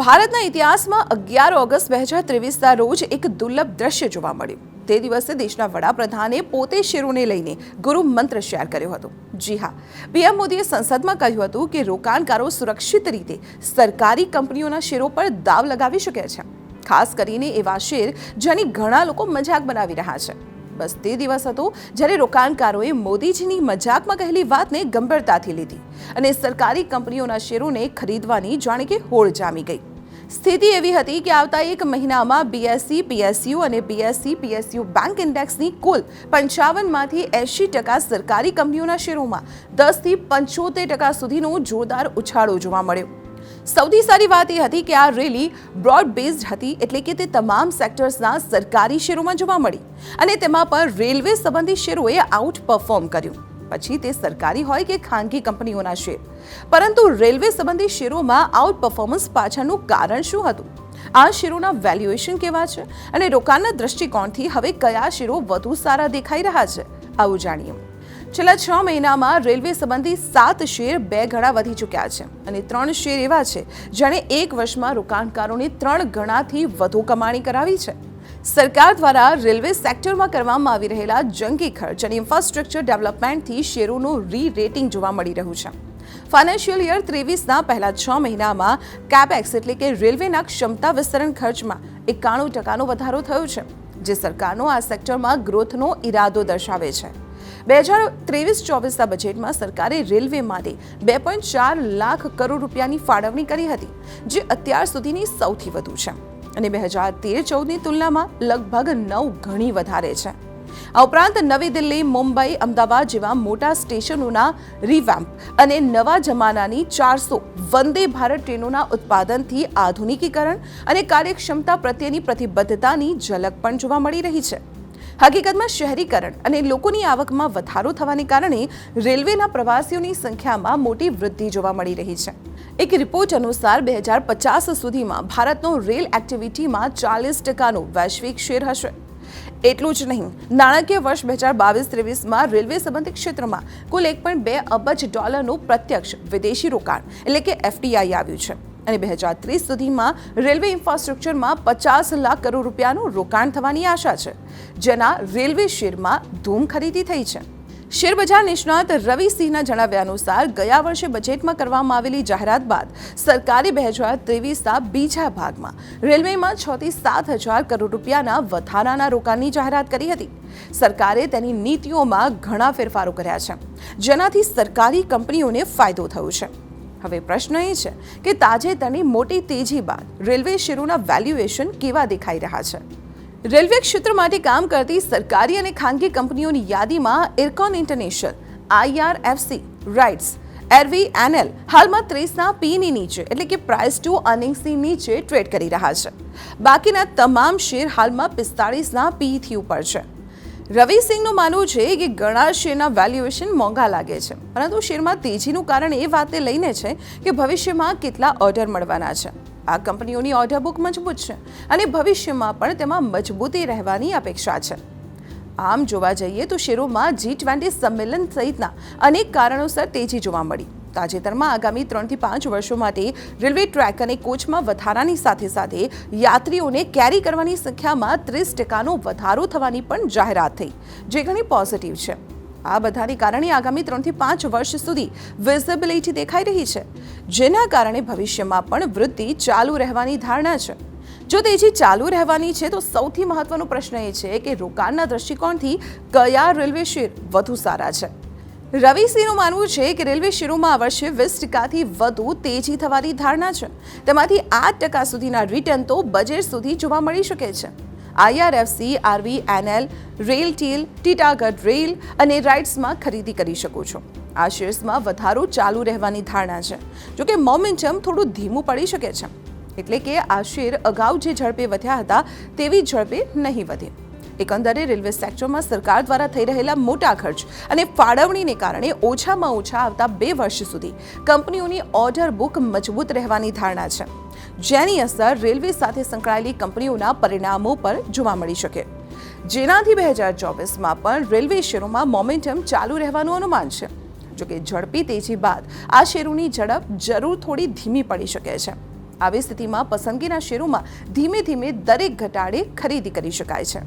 ભારતના ઇતિહાસમાં અગિયાર ઓગસ્ટ બે હજાર ત્રેવીસના રોજ એક દુર્લભ દ્રશ્ય જોવા મળ્યું. તે દિવસે દેશના વડાપ્રધાને પોતે શેરોને લઈને ગુરુ મંત્ર શેર કર્યો હતો. જી હા, પીએમ મોદીએ સંસદમાં કહ્યું હતું કે રોકાણકારો સુરક્ષિત રીતે સરકારી કંપનીઓના શેરો પર દાવ લગાવી શકે છે. ખાસ કરીને એવા શેર જેની ઘણા લોકો મજાક બનાવી રહ્યા છે. બસ તે દિવસ હતો જ્યારે રોકાણકારોએ મોદીજીની મજાકમાં કહેલી વાતને ગંભીરતાથી લીધી અને સરકારી કંપનીઓના શેરોને ખરીદવાની જાણે કે હોળ જામી ગઈ. સ્થિતિ એવી હતી કે આવતા એક મહિનામાં બીએસસી પીએસયુ અને બીએસસી પીએસયુ બેંક ઇન્ડેક્સની કુલ પંચાવનમાંથી એંશી ટકા સરકારી કંપનીઓના શેરોમાં દસથી પંચોતેર ટકા સુધીનો જોરદાર ઉછાળો જોવા મળ્યો. સૌથી સારી વાત એ હતી કે આ રેલી બ્રોડ બેઝડ હતી એટલે કે તે તમામ સેક્ટર્સના સરકારી શેરોમાં જોવા મળી અને તેમાં પણ રેલવે સંબંધી શેરોએ આઉટ પરફોર્મ કર્યું. પછી તે સરકારી હોય કે ખાનગી કંપનીઓના શેર. પરંતુ રેલવે સંબંધી શેરોમાં આઉટ પરફોર્મન્સ પાછળનું કારણ શું હતું? આ શેરોના વેલ્યુએશન કેવા છે? અને રોકાણના દૃષ્ટિકોણથી હવે કયા શેરો વધુ સારા દેખાઈ રહ્યા છે? આવું જાણીએ. છેલ્લા છ મહિનામાં રેલવે સંબંધી સાત શેર બે ગણા વધી ચૂક્યા છે અને ત્રણ શેર એવા છે જેણે એક વર્ષમાં રોકાણકારોને ત્રણ ગણાથી વધુ કમાણી કરાવી છે. સરકાર દ્વારા રેલવે સેક્ટરમાં કરવામાં આવી રહેલા જંગી ખર્ચ અને ઇન્ફ્રાસ્ટ્રક્ચર ડેવલપમેન્ટથી શેરોનું રી રેટિંગ જોવા મળી રહ્યું છે. ફાઇનાન્શિયલ યર ત્રેવીસના પહેલા છ મહિનામાં કેપેક્સ એટલે કે રેલવેના ક્ષમતા વિસ્તરણ ખર્ચમાં એકાણું ટકાનો વધારો થયો છે, જે સરકારનો આ સેક્ટરમાં ગ્રોથનો ઈરાદો દર્શાવે છે. બે હજાર ત્રેવીસ ચોવીસના બજેટમાં સરકારે રેલવે માટે બે પોઈન્ટ ચાર લાખ કરોડ રૂપિયાની ફાળવણી કરી હતી, જે અત્યાર સુધીની સૌથી વધુ છે. અને બે હજાર તેર ચૌદની તુલનામાં લગભગ નવ ગણી વધારે છે. આ ઉપરાંત નવી દિલ્હી, મુંબઈ, અમદાવાદ જેવા મોટા સ્ટેશનોના રિવેમ્પ અને નવા જમાનાની ચારસો વંદે ભારત ટ્રેનોના ઉત્પાદનથી આધુનિકીકરણ અને કાર્યક્ષમતા પ્રત્યેની પ્રતિબદ્ધતાની ઝલક પણ જોવા મળી રહી છે. હકીકતમાં શહેરીકરણ અને લોકોની આવકમાં વધારો થવાને કારણે રેલવેના પ્રવાસીઓની સંખ્યામાં મોટી વૃદ્ધિ જોવા મળી રહી છે. એક રિપોર્ટ અનુસાર બે હજાર પચાસ સુધીમાં ભારતનો રેલ એક્ટિવિટીમાં ચાલીસ ટકાનો વૈશ્વિક શેર હશે. એટલું જ નહીં, નાણાકીય વર્ષ બે હજાર બાવીસ ત્રેવીસમાં રેલવે સંબંધિત ક્ષેત્રમાં કુલ એક પોઈન્ટ બે અબજ ડોલરનું પ્રત્યક્ષ વિદેશી રોકાણ એટલે કે એફડીઆઈ આવ્યું છે. અને બે હજાર ત્રીસ સુધીમાં રેલવે ઇન્ફ્રાસ્ટ્રક્ચરમાં પચાસ લાખ કરોડ રૂપિયાનું રોકાણ થવાની આશા છે, જેના રેલવે શેરમાં ધૂમ ખરીદી થઈ છે. શેરબજાર નિષ્ણાત રવિ સિંહના જણાવ્યા અનુસાર ગયા વર્ષે બજેટમાં કરવામાં આવેલી જાહેરાત બાદ સરકારે બે હજાર ત્રેવીસના બીજા ભાગમાં રેલવેમાં છ થી સાત હજાર કરોડ રૂપિયાના વધારાના રોકાણની જાહેરાત કરી હતી. સરકારે તેની નીતિઓમાં ઘણા ફેરફારો કર્યા છે, જેનાથી સરકારી કંપનીઓને ફાયદો થયો છે. હવે પ્રશ્ન એ છે કે તાજેતરની મોટી તેજી બાદ રેલવે શેરોના વેલ્યુએશન કેવા દેખાઈ રહ્યા છે? રેલવે ક્ષેત્ર માટે કામ કરતી સરકારી અને ખાનગી કંપનીઓની યાદીમાં Ircon International IRFC RITES RV NL હાલમાં ત્રીસના પીની નીચે, એટલે કે પ્રાઇસ ટુ અર્નિંગ્સની નીચે ટ્રેડ કરી રહ્યા છે. બાકીના તમામ શેર હાલમાં પિસ્તાળીસના પીથી ઉપર છે. રવિ સિંહનું માનવું છે કે ઘણા શેરના વેલ્યુએશન મોંઘા લાગે છે. પરંતુ શેરમાં તેજીનું કારણ એ વાતે લઈને છે કે ભવિષ્યમાં કેટલા ઓર્ડર મળવાના છે. આ કંપનીઓની ઓર્ડર બુક મજબૂત છે અને ભવિષ્યમાં પણ તેમાં મજબૂતી રહેવાની અપેક્ષા છે. આમ જોવા જઈએ તો શેરોમાં જી ટ્વેન્ટી સંમેલન સહિતના અનેક કારણોસર તેજી જોવા મળી. તાજેતરમાં આગામી ત્રણથી પાંચ વર્ષો માટે રેલવે ટ્રેક અને કોચમાં વધારાની સાથે સાથે યાત્રીઓને કેરી કરવાની સંખ્યામાં ત્રીસ ટકાનો વધારો થવાની પણ જાહેરાત થઈ. જે ઘણી પોઝિટિવ છે. આ બધાને કારણે આગામી ત્રણથી પાંચ વર્ષ સુધી વિઝિબિલિટી દેખાઈ રહી છે. જેના કારણે ભવિષ્યમાં પણ વૃદ્ધિ ચાલુ રહેવાની ધારણા છે. જો તેજી ચાલુ રહેવાની છે, તો સૌથી મહત્વનો પ્રશ્ન એ છે કે રોકાણના દૃષ્ટિકોણથી કયા રેલવે શેર વધુ સારા છે? રવિ સિંહનું માનવું છે કે રેલવે શેરોમાં આ વર્ષે વીસ ટકાથી વધુ તેજી થવાની ધારણા છે. તેમાંથી આઠ ટકા સુધીના રિટર્ન તો બજેટ સુધી જોવા મળી શકે છે. IRFC, RVNL, RailTel, Titagarh rail અને રાઇડ્સમાં ખરીદી કરી શકો છો. આ શેર્સમાં વધારો ચાલુ રહેવાની ધારણા છે. જોકે મોમેન્ટમ થોડું ધીમું પડી શકે છે. એટલે કે આ શેર અગાઉ જે ઝડપે વધ્યા હતા, તેવી ઝડપે નહીં વધે. એકંદરે રેલવે સેક્ટરમાં સરકાર દ્વારા થઈ રહેલા મોટા ખર્ચ અને ફાળવણીને કારણે ઓછામાં ઓછા આવતા બે વર્ષ સુધી કંપનીઓની ઓર્ડર બુક મજબૂત રહેવાની ધારણા છે, જેની અસર રેલવે સાથે સંકળાયેલી કંપનીઓના પરિણામો પર જોવા મળી શકે. જેનાથી બે હજાર ચોવીસમાં પણ રેલવે શેરોમાં મોમેન્ટમ ચાલુ રહેવાનું અનુમાન છે. જોકે ઝડપી તેજી બાદ આ શેરોની ઝડપ જરૂર થોડી ધીમી પડી શકે છે. આવી સ્થિતિમાં પસંદગીના શેરોમાં ધીમે ધીમે દરેક ઘટાડે ખરીદી કરી શકાય છે.